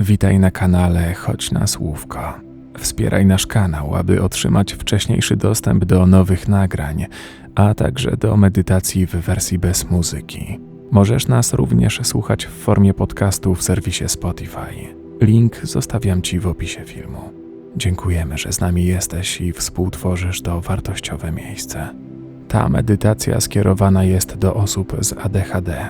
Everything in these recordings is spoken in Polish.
Witaj na kanale Chodź na Słówko. Wspieraj nasz kanał, aby otrzymać wcześniejszy dostęp do nowych nagrań, a także do medytacji w wersji bez muzyki. Możesz nas również słuchać w formie podcastu w serwisie Spotify. Link zostawiam Ci w opisie filmu. Dziękujemy, że z nami jesteś i współtworzysz to wartościowe miejsce. Ta medytacja skierowana jest do osób z ADHD.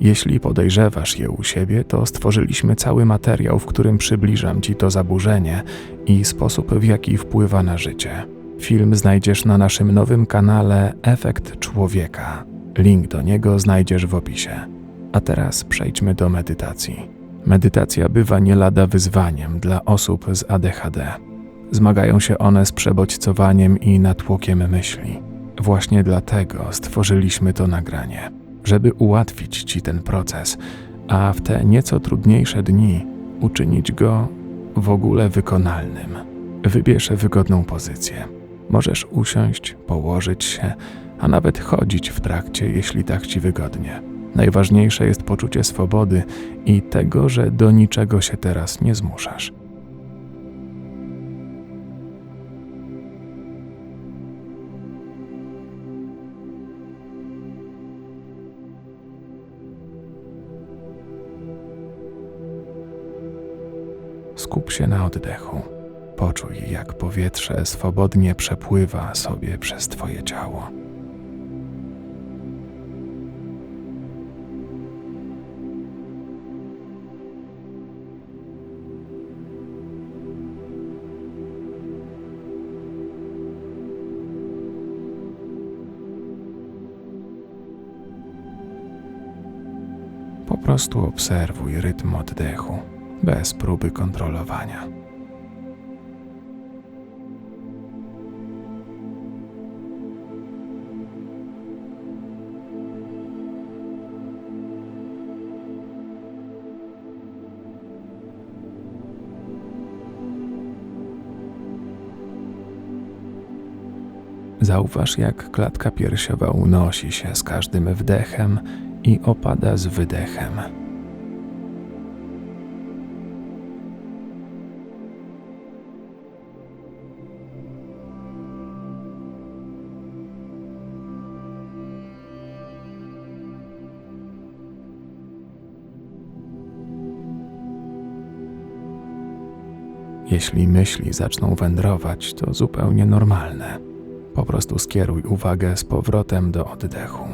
Jeśli podejrzewasz je u siebie, to stworzyliśmy cały materiał, w którym przybliżam Ci to zaburzenie i sposób, w jaki wpływa na życie. Film znajdziesz na naszym nowym kanale Efekt Człowieka. Link do niego znajdziesz w opisie. A teraz przejdźmy do medytacji. Medytacja bywa nie lada wyzwaniem dla osób z ADHD. Zmagają się one z przebodźcowaniem i natłokiem myśli. Właśnie dlatego stworzyliśmy to nagranie, żeby ułatwić Ci ten proces, a w te nieco trudniejsze dni uczynić go w ogóle wykonalnym. Wybierz wygodną pozycję. Możesz usiąść, położyć się, a nawet chodzić w trakcie, jeśli tak Ci wygodnie. Najważniejsze jest poczucie swobody i tego, że do niczego się teraz nie zmuszasz. Skup się na oddechu. Poczuj, jak powietrze swobodnie przepływa sobie przez Twoje ciało. Po prostu obserwuj rytm oddechu, bez próby kontrolowania. Zauważ, jak klatka piersiowa unosi się z każdym wdechem i opada z wydechem. Jeśli myśli zaczną wędrować, to zupełnie normalne. Po prostu skieruj uwagę z powrotem do oddechu.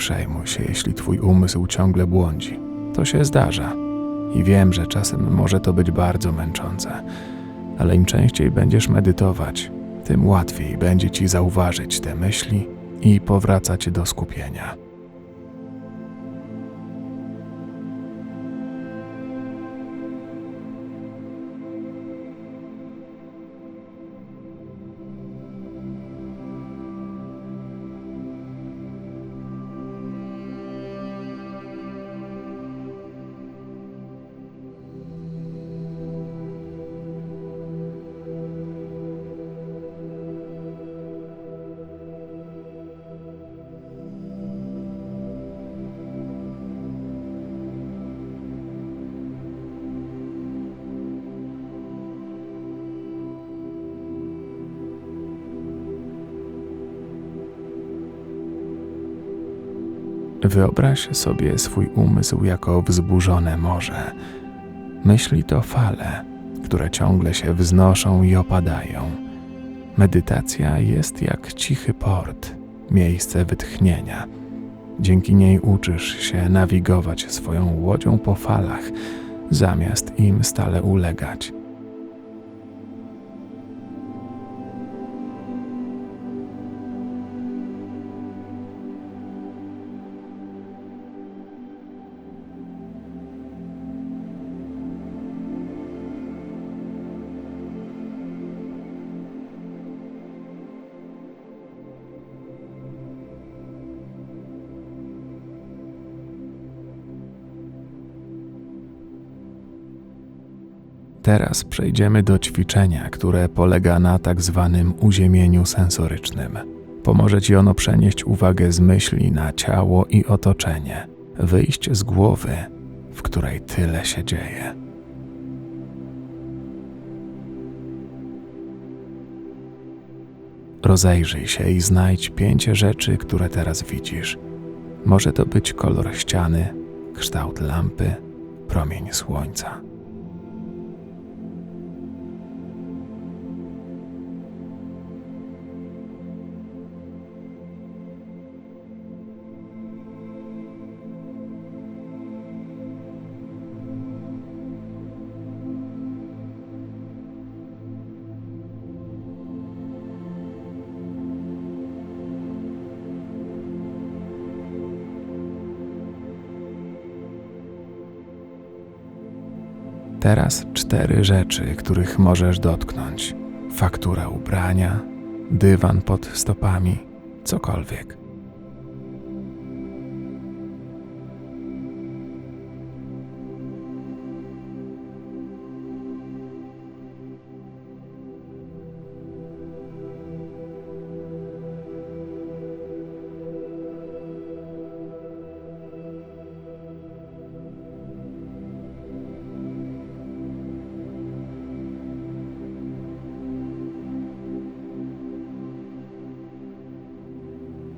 Przejmuj się, jeśli twój umysł ciągle błądzi. To się zdarza. I wiem, że czasem może to być bardzo męczące, ale im częściej będziesz medytować, tym łatwiej będzie ci zauważyć te myśli i powracać do skupienia. Wyobraź sobie swój umysł jako wzburzone morze. Myśli to fale, które ciągle się wznoszą i opadają. Medytacja jest jak cichy port, miejsce wytchnienia. Dzięki niej uczysz się nawigować swoją łodzią po falach, zamiast im stale ulegać. Teraz przejdziemy do ćwiczenia, które polega na tak zwanym uziemieniu sensorycznym. Pomoże ci ono przenieść uwagę z myśli na ciało i otoczenie, wyjść z głowy, w której tyle się dzieje. Rozejrzyj się i znajdź pięć rzeczy, które teraz widzisz. Może to być kolor ściany, kształt lampy, promień słońca. Teraz cztery rzeczy, których możesz dotknąć: faktura ubrania, dywan pod stopami, cokolwiek.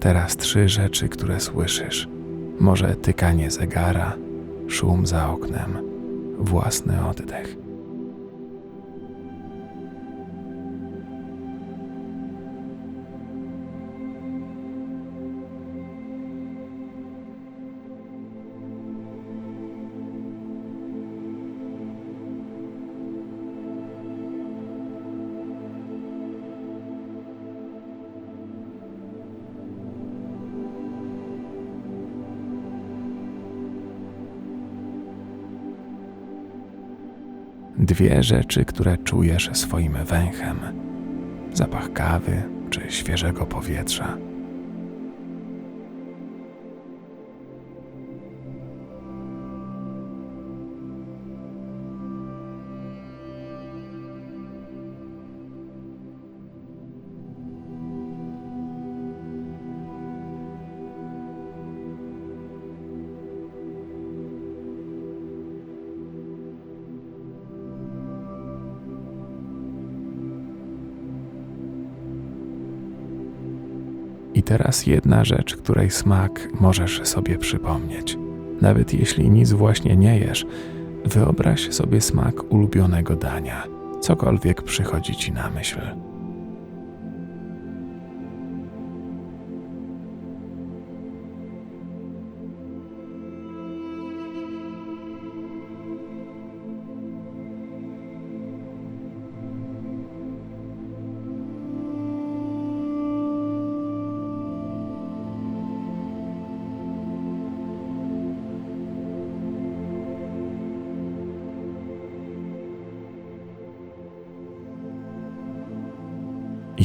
Teraz trzy rzeczy, które słyszysz. Może tykanie zegara, szum za oknem, własny oddech. Dwie rzeczy, które czujesz swoim węchem: zapach kawy czy świeżego powietrza. Teraz jedna rzecz, której smak możesz sobie przypomnieć. Nawet jeśli nic właśnie nie jesz, wyobraź sobie smak ulubionego dania, cokolwiek przychodzi ci na myśl.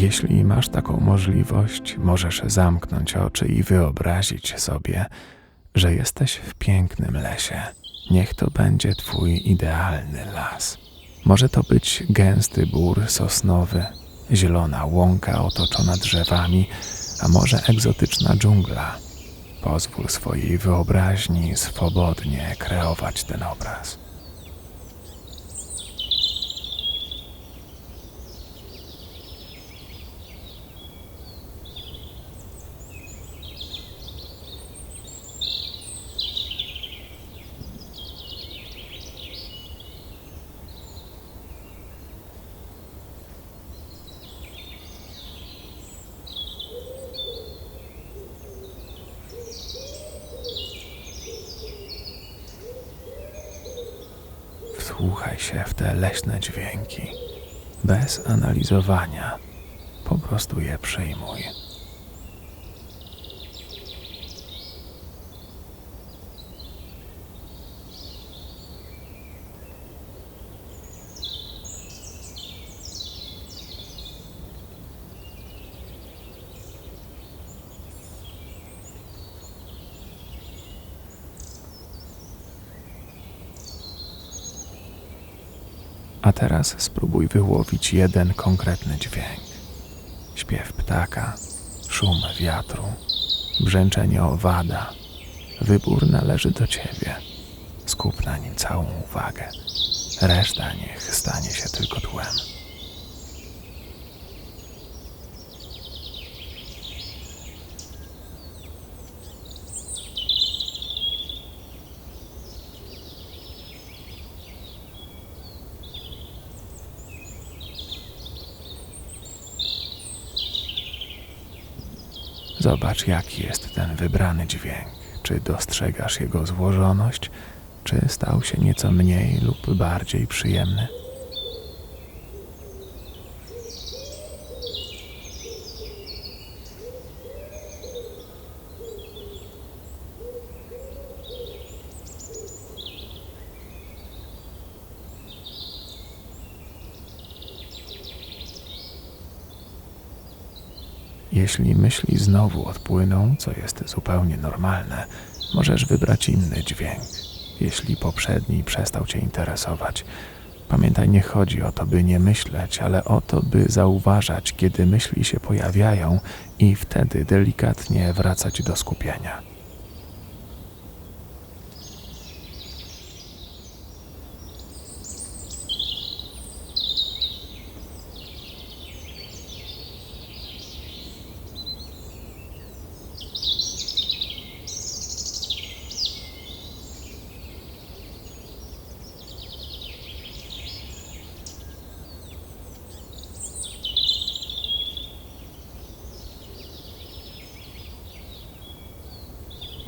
Jeśli masz taką możliwość, możesz zamknąć oczy i wyobrazić sobie, że jesteś w pięknym lesie. Niech to będzie Twój idealny las. Może to być gęsty bór sosnowy, zielona łąka otoczona drzewami, a może egzotyczna dżungla. Pozwól swojej wyobraźni swobodnie kreować ten obraz. Wsłuchaj się w te leśne dźwięki, bez analizowania, po prostu je przyjmuj. A teraz spróbuj wyłowić jeden konkretny dźwięk. Śpiew ptaka, szum wiatru, brzęczenie owada. Wybór należy do ciebie. Skup na nim całą uwagę. Reszta niech stanie się tylko tłem. Zobacz, jaki jest ten wybrany dźwięk. Czy dostrzegasz jego złożoność, czy stał się nieco mniej lub bardziej przyjemny? Jeśli myśli znowu odpłyną, co jest zupełnie normalne, możesz wybrać inny dźwięk. Jeśli poprzedni przestał Cię interesować, pamiętaj, nie chodzi o to, by nie myśleć, ale o to, by zauważać, kiedy myśli się pojawiają i wtedy delikatnie wracać do skupienia.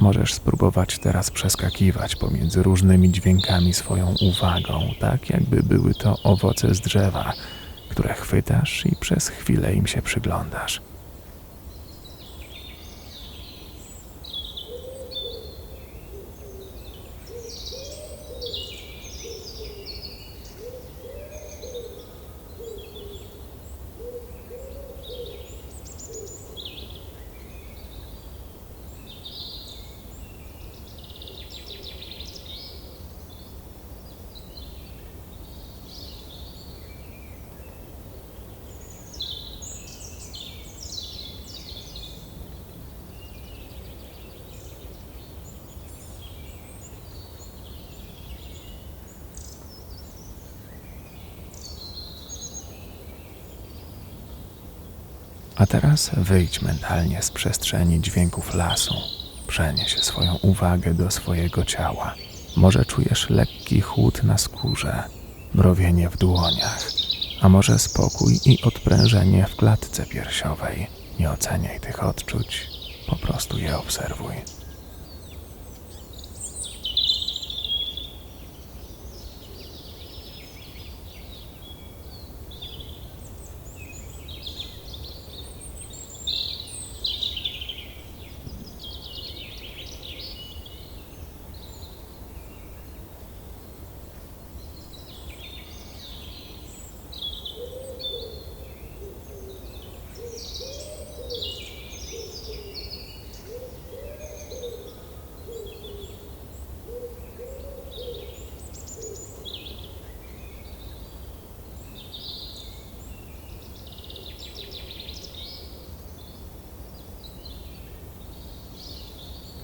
Możesz spróbować teraz przeskakiwać pomiędzy różnymi dźwiękami swoją uwagą, tak jakby były to owoce z drzewa, które chwytasz i przez chwilę im się przyglądasz. A teraz wyjdź mentalnie z przestrzeni dźwięków lasu. Przenieś swoją uwagę do swojego ciała. Może czujesz lekki chłód na skórze, mrowienie w dłoniach, a może spokój i odprężenie w klatce piersiowej. Nie oceniaj tych odczuć, po prostu je obserwuj.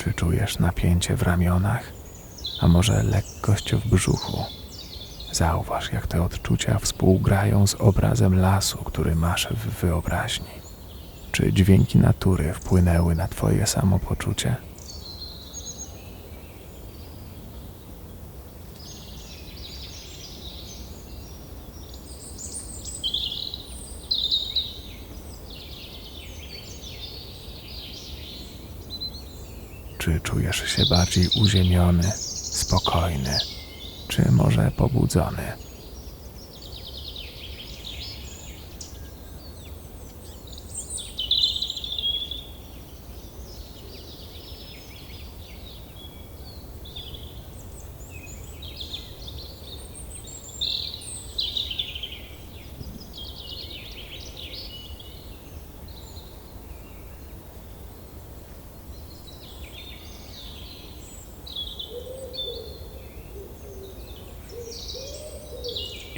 Czy czujesz napięcie w ramionach, a może lekkość w brzuchu? Zauważ, jak te odczucia współgrają z obrazem lasu, który masz w wyobraźni. Czy dźwięki natury wpłynęły na Twoje samopoczucie? Czy czujesz się bardziej uziemiony, spokojny, czy może pobudzony?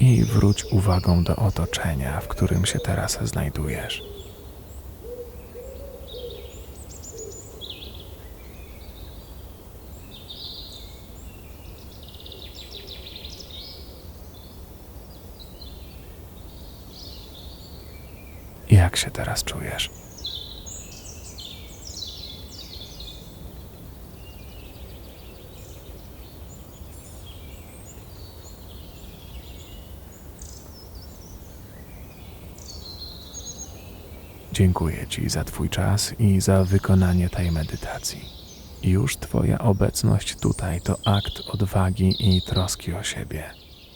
I wróć uwagą do otoczenia, w którym się teraz znajdujesz. Jak się teraz czujesz? Dziękuję Ci za Twój czas i za wykonanie tej medytacji. Już Twoja obecność tutaj to akt odwagi i troski o siebie.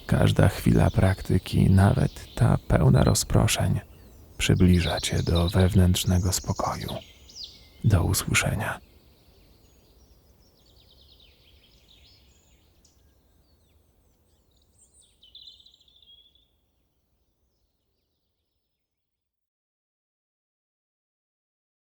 Każda chwila praktyki, nawet ta pełna rozproszeń, przybliża Cię do wewnętrznego spokoju. Do usłyszenia.